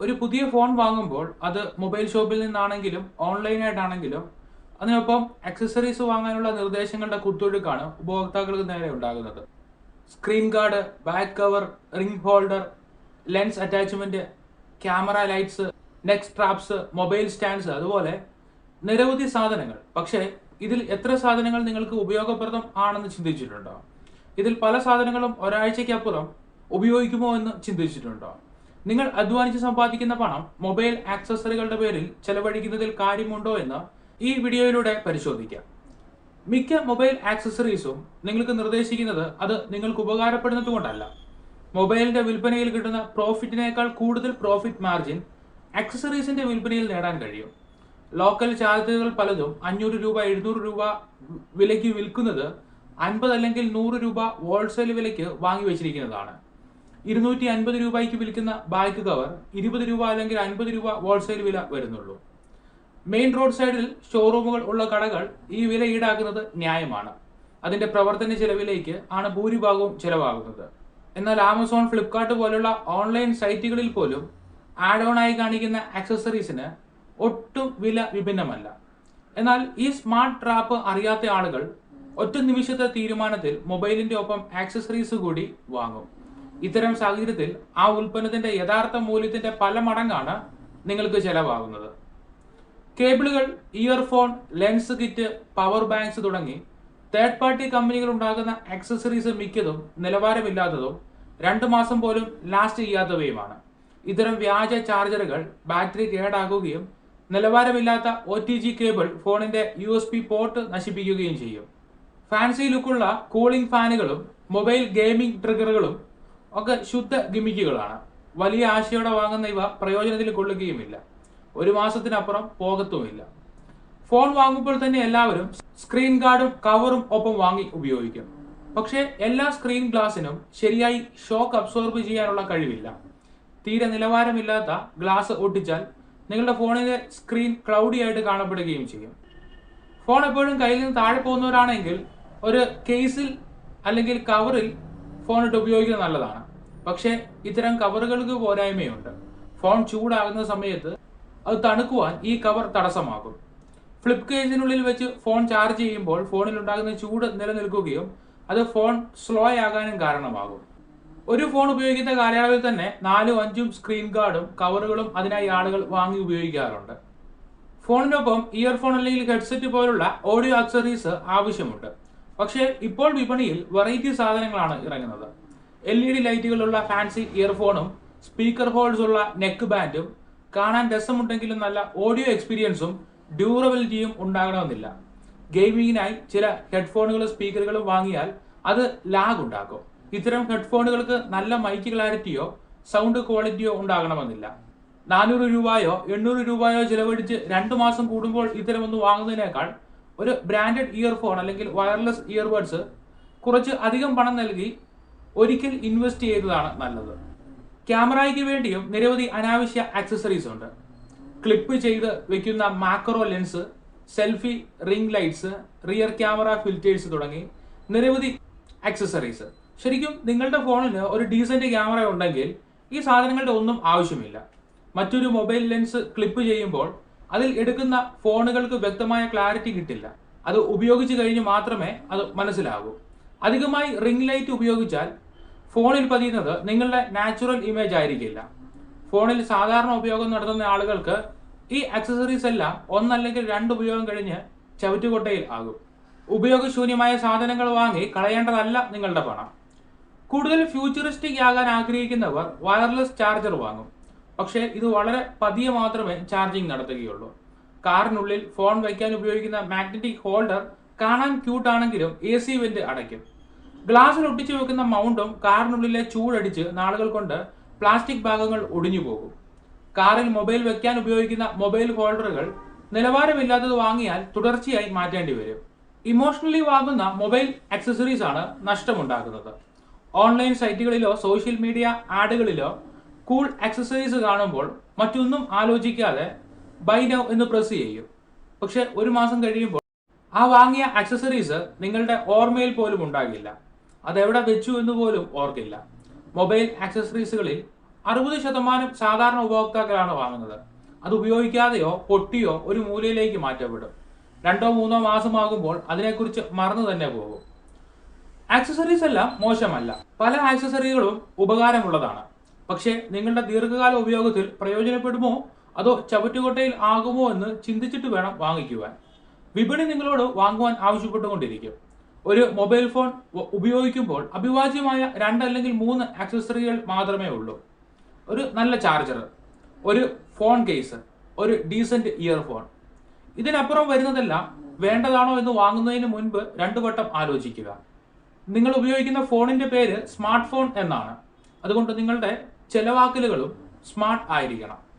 ഒരു പുതിയ ഫോൺ വാങ്ങുമ്പോൾ അത് മൊബൈൽ ഷോപ്പിൽ നിന്നാണെങ്കിലും ഓൺലൈനായിട്ടാണെങ്കിലും അതിനൊപ്പം അക്സസറീസ് വാങ്ങാനുള്ള നിർദ്ദേശങ്ങളുടെ കുത്തൊഴുക്കാണ് ഉപഭോക്താക്കൾക്ക് നേരെ ഉണ്ടാകുന്നത്. Screen guard back cover ring holder lens attachment camera lights neck straps mobile stands അതുപോലെ നിരവധി സാധനങ്ങൾ. പക്ഷേ ഇതിൽ എത്ര സാധനങ്ങൾ നിങ്ങൾക്ക് ഉപയോഗപ്രദം ആണെന്ന് ചിന്തിച്ചിട്ടുണ്ടോ? ഇതിൽ പല സാധനങ്ങളും ഒരാഴ്ചയ്ക്കപ്പുറം ഉപയോഗിക്കുമോ എന്ന് ചിന്തിച്ചിട്ടുണ്ടോ? നിങ്ങൾ അധ്വാനിച്ച് സമ്പാദിക്കുന്ന പണം മൊബൈൽ ആക്സസറികളുടെ പേരിൽ ചെലവഴിക്കുന്നതിൽ കാര്യമുണ്ടോ എന്ന് ഈ വീഡിയോയിലൂടെ പരിശോധിക്കാം. മിക്ക മൊബൈൽ ആക്സസറീസും നിങ്ങൾക്ക് നിർദ്ദേശിക്കുന്നത് അത് നിങ്ങൾക്ക് ഉപകാരപ്പെടുന്നത് കൊണ്ടല്ല. മൊബൈലിന്റെ വിൽപ്പനയിൽ കിട്ടുന്ന പ്രോഫിറ്റിനേക്കാൾ കൂടുതൽ പ്രോഫിറ്റ് മാർജിൻ ആക്സസറീസിന്റെ വിൽപ്പനയിൽ നേടാൻ കഴിയും. ലോക്കൽ ചാർജുകൾ പലതും അഞ്ഞൂറ് രൂപ എഴുന്നൂറ് രൂപ വിലയ്ക്ക് വിൽക്കുന്നത് അൻപത് അല്ലെങ്കിൽ നൂറ് രൂപ ഹോൾസെയിൽ വിലയ്ക്ക് വാങ്ങി വെച്ചിരിക്കുന്നതാണ്. ഇരുന്നൂറ്റി അൻപത് രൂപയ്ക്ക് വിൽക്കുന്ന ബാഗ് കവർ ഇരുപത് രൂപ അല്ലെങ്കിൽ അൻപത് രൂപ ഹോൾസെയിൽ വില വരുന്നുള്ളൂ. മെയിൻ റോഡ് സൈഡിൽ ഷോറൂമുകൾ ഉള്ള കടകൾ ഈ വില ഈടാക്കുന്നത് ന്യായമാണ്. അതിന്റെ പ്രവർത്തന ചെലവിലേക്ക് ആണ് ഭൂരിഭാഗവും ചെലവാകുന്നത്. എന്നാൽ ആമസോൺ ഫ്ലിപ്കാർട്ട് പോലുള്ള ഓൺലൈൻ സൈറ്റുകളിൽ പോലും ആഡ് ഓൺ ആയി കാണിക്കുന്ന ആക്സസറീസിന് ഒട്ടും വില വിഭിന്നമല്ല. എന്നാൽ ഈ സ്മാർട്ട് ട്രാപ്പ് അറിയാത്ത ആളുകൾ ഒറ്റ നിമിഷത്തെ തീരുമാനത്തിൽ മൊബൈലിന്റെ ഒപ്പം ആക്സസറീസ് കൂടി വാങ്ങും. ഇത്തരം സാഹചര്യത്തിൽ ആ ഉൽപ്പന്നത്തിന്റെ യഥാർത്ഥ മൂല്യത്തിന്റെ പല മടങ്ങാണ് നിങ്ങൾക്ക് ചെലവാകുന്നത്. കേബിളുകൾ earphone lens kit power banks തുടങ്ങി തേർഡ് പാർട്ടി കമ്പനികൾ ഉണ്ടാകുന്ന ആക്സസറീസ് മിക്കതും നിലവാരമില്ലാത്തതും രണ്ട് മാസം പോലും ലാസ്റ്റ് ചെയ്യാത്തവയുമാണ്. ഇത്തരം വ്യാജ ചാർജറുകൾ ബാറ്ററി കേടാകുകയും നിലവാരമില്ലാത്ത ഒ ടി ജി കേബിൾ ഫോണിന്റെ യു എസ് പി പോർട്ട് നശിപ്പിക്കുകയും ചെയ്യും. ഫാൻസി ലുക്കുള്ള കൂളിംഗ് ഫാനുകളും മൊബൈൽ ഗെയിമിംഗ് ട്രിഗറുകളും ഒക്കെ ശുദ്ധ ഗിമിക്കുകളാണ്. വലിയ ആശയോടെ വാങ്ങുന്ന ഇവ പ്രയോജനത്തിൽ കൊള്ളുകയുമില്ല. ഒരു മാസത്തിനപ്പുറം പോകത്തുമില്ല. ഫോൺ വാങ്ങുമ്പോൾ തന്നെ എല്ലാവരും സ്ക്രീൻ ഗാർഡും കവറും ഒപ്പം വാങ്ങി ഉപയോഗിക്കും. പക്ഷേ എല്ലാ സ്ക്രീൻ ഗ്ലാസിനും ശരിയായി ഷോക്ക് അബ്സോർബ് ചെയ്യാനുള്ള കഴിവില്ല. തീരെ നിലവാരമില്ലാത്ത ഗ്ലാസ് ഒട്ടിച്ചാൽ നിങ്ങളുടെ ഫോണിന്റെ സ്ക്രീൻ ക്ലൗഡി ആയിട്ട് കാണപ്പെടുകയും ചെയ്യും. ഫോൺ എപ്പോഴും കയ്യിൽ നിന്ന് താഴെ പോകുന്നവരാണെങ്കിൽ ഒരു കേസിൽ അല്ലെങ്കിൽ കവറിൽ ഫോൺ ഇട്ട് ഉപയോഗിക്കുന്നത് നല്ലതാണ്. പക്ഷേ ഇത്തരം കവറുകൾക്ക് പോരായ്മയുണ്ട്. ഫോൺ ചൂടാകുന്ന സമയത്ത് അത് തണുക്കുവാൻ ഈ കവർ തടസ്സമാകും. ഫ്ലിപ്പ് കേസിനുള്ളിൽ വെച്ച് ഫോൺ ചാർജ് ചെയ്യുമ്പോൾ ഫോണിൽ ഉണ്ടാകുന്ന ചൂട് നിലനിൽക്കുകയും അത് ഫോൺ സ്ലോ ആകാനും കാരണമാകും. ഒരു ഫോൺ ഉപയോഗിക്കുന്ന കാലയളവിൽ തന്നെ നാലും അഞ്ചും സ്ക്രീൻ ഗാർഡും കവറുകളും അതിനായി ആളുകൾ വാങ്ങി ഉപയോഗിക്കാറുണ്ട്. ഫോണിനൊപ്പം ഇയർഫോൺ അല്ലെങ്കിൽ ഹെഡ്സെറ്റ് പോലുള്ള ഓഡിയോ ആക്സറീസ് ആവശ്യമുണ്ട്. പക്ഷേ ഇപ്പോൾ വിപണിയിൽ വെറൈറ്റി സാധനങ്ങളാണ് ഇറങ്ങുന്നത്. എൽ ഇ ഡി ലൈറ്റുകളുള്ള ഫാൻസി ഇയർഫോണും സ്പീക്കർ ഹോൾസ് ഉള്ള നെക്ക് ബാൻഡും കാണാൻ രസമുണ്ടെങ്കിലും നല്ല ഓഡിയോ എക്സ്പീരിയൻസും ഡ്യൂറബിലിറ്റിയും ഉണ്ടാകണമെന്നില്ല. ഗെയിമിങ്ങിനായി ചില ഹെഡ്ഫോണുകളും സ്പീക്കറുകളും വാങ്ങിയാൽ അത് ലാഗ് ഉണ്ടാക്കും ഇത്തരം ഹെഡ്ഫോണുകൾക്ക് നല്ല മൈക്ക് ക്ലാരിറ്റിയോ സൗണ്ട് ക്വാളിറ്റിയോ ഉണ്ടാകണമെന്നില്ല. നാനൂറ് രൂപയോ എണ്ണൂറ് രൂപയോ ചിലവഴിച്ച് രണ്ടു മാസം കൂടുമ്പോൾ ഇത്തരം ഇത്തരമൊന്ന് വാങ്ങുന്നതിനേക്കാൾ ഒരു ബ്രാൻഡഡ് ഇയർഫോൺ അല്ലെങ്കിൽ വയർലെസ് ഇയർബഡ്സ് കുറച്ച് അധികം പണം നൽകി ഒരിക്കൽ ഇൻവെസ്റ്റ് ചെയ്തതാണ് നല്ലത്. ക്യാമറയ്ക്ക് വേണ്ടിയും നിരവധി അനാവശ്യ ആക്സസറീസ് ഉണ്ട്. ക്ലിപ്പ് ചെയ്ത് വെക്കുന്ന macro lens selfie ring lights rear camera filters തുടങ്ങി നിരവധി ആക്സസറീസ് ശരിക്കും നിങ്ങളുടെ ഫോണിന് ഒരു ഡീസന്റ് ക്യാമറ ഉണ്ടെങ്കിൽ ഈ സാധനങ്ങളുടെ ഒന്നും ആവശ്യമില്ല. മറ്റൊരു മൊബൈൽ ലെൻസ് ക്ലിപ്പ് ചെയ്യുമ്പോൾ അതിൽ എടുക്കുന്ന ഫോണുകൾക്ക് വ്യക്തമായ ക്ലാരിറ്റി കിട്ടില്ല. അത് ഉപയോഗിച്ച് കഴിഞ്ഞ് മാത്രമേ അത് മനസ്സിലാകൂ. അധികമായി റിംഗ് ലൈറ്റ് ഉപയോഗിച്ചാൽ ഫോണിൽ പതിയുന്നത് നിങ്ങളുടെ നാച്ചുറൽ ഇമേജ് ആയിരിക്കില്ല. ഫോണിൽ സാധാരണ ഉപയോഗം നടത്തുന്ന ആളുകൾക്ക് ഈ ആക്സസറീസ് എല്ലാം ഒന്നല്ലെങ്കിൽ രണ്ട് ഉപയോഗം കഴിഞ്ഞ് ചവിറ്റുകൊട്ടയിൽ ആകും. ഉപയോഗശൂന്യമായ സാധനങ്ങൾ വാങ്ങി കളയേണ്ടതല്ല നിങ്ങളുടെ പണം. കൂടുതൽ ഫ്യൂച്ചറിസ്റ്റിക് ആകാൻ ആഗ്രഹിക്കുന്നവർ വയർലെസ് ചാർജർ വാങ്ങും. പക്ഷേ ഇത് വളരെ പതിയെ മാത്രമേ ചാർജിങ് നടത്തുകയുള്ളൂ. കാറിനുള്ളിൽ ഫോൺ വയ്ക്കാൻ ഉപയോഗിക്കുന്ന മാഗ്നറ്റിക് ഹോൾഡർ കാണാൻ ക്യൂട്ട് ആണെങ്കിലും എ സി വെന്റ് അടയ്ക്കും. ഗ്ലാസ്സിൽ ഒട്ടിച്ചു വെക്കുന്ന മൗണ്ടും കാറിനുള്ളിലെ ചൂടടിച്ച് നാളുകൾ കൊണ്ട് പ്ലാസ്റ്റിക് ഭാഗങ്ങൾ ഒടിഞ്ഞു പോകും. കാറിൽ മൊബൈൽ വെക്കാൻ ഉപയോഗിക്കുന്ന മൊബൈൽ ഹോൾഡറുകൾ നിലവാരമില്ലാത്തത് വാങ്ങിയാൽ തുടർച്ചയായി മാറ്റേണ്ടി വരും. ഇമോഷണലി വാങ്ങുന്ന മൊബൈൽ ആക്സസറീസ് ആണ് നഷ്ടമുണ്ടാക്കുന്നത് ഓൺലൈൻ സൈറ്റുകളിലോ സോഷ്യൽ മീഡിയ ആഡുകളിലോ കൂൾ ആക്സസറീസ് കാണുമ്പോൾ മറ്റൊന്നും ആലോചിക്കാതെ ബൈ നൗ എന്ന് പ്രസ് ചെയ്യും. പക്ഷെ ഒരു മാസം കഴിയുമ്പോൾ ആ വാങ്ങിയ ആക്സസറീസ് നിങ്ങളുടെ ഓർമ്മയിൽ പോലും ഉണ്ടാകില്ല. അതെവിടെ വെച്ചു എന്ന് പോലും ഓർക്കില്ല. മൊബൈൽ ആക്സസറീസുകളിൽ അറുപത് ശതമാനം സാധാരണ ഉപഭോക്താക്കളാണ് വാങ്ങുന്നത്. അത് ഉപയോഗിക്കാതെയോ പൊട്ടിയോ ഒരു മൂലയിലേക്ക് മാറ്റപ്പെടും. രണ്ടോ മൂന്നോ മാസമാകുമ്പോൾ അതിനെക്കുറിച്ച് മറന്നു തന്നെ പോകും. ആക്സസറീസ് എല്ലാം മോശമല്ല. പല ആക്സസറികളും ഉപകാരമുള്ളതാണ്. പക്ഷേ നിങ്ങളുടെ ദീർഘകാല ഉപയോഗത്തിൽ പ്രയോജനപ്പെടുമോ? അതോ ചവറ്റുകൊട്ടയിൽ ആകുമോ എന്ന് ചിന്തിച്ചിട്ട് വേണം വാങ്ങിക്കുവാൻ. വിപണി നിങ്ങളോട് വാങ്ങുവാൻ ആവശ്യപ്പെട്ടുകൊണ്ടിരിക്കും. ഒരു മൊബൈൽ ഫോൺ ഉപയോഗിക്കുമ്പോൾ അഭിവാജ്യമായ രണ്ടല്ലെങ്കിൽ മൂന്ന് ആക്സസറികൾ മാത്രമേ ഉള്ളൂ. ഒരു നല്ല ചാർജർ ഒരു ഫോൺ കേസ് ഒരു ഡീസന്റ് ഇയർഫോൺ. ഇതിനപ്പുറം വരുന്നതെല്ലാം വേണ്ടതാണോ എന്ന് വാങ്ങുന്നതിന് മുൻപ് രണ്ടു വട്ടം ആലോചിക്കുക. നിങ്ങൾ ഉപയോഗിക്കുന്ന ഫോണിന്റെ പേര് സ്മാർട്ട് ഫോൺ എന്നാണ്. അതുകൊണ്ട് നിങ്ങളുടെ ചെലവാക്കലുകളും സ്മാർട്ട് ആയിരിക്കണം.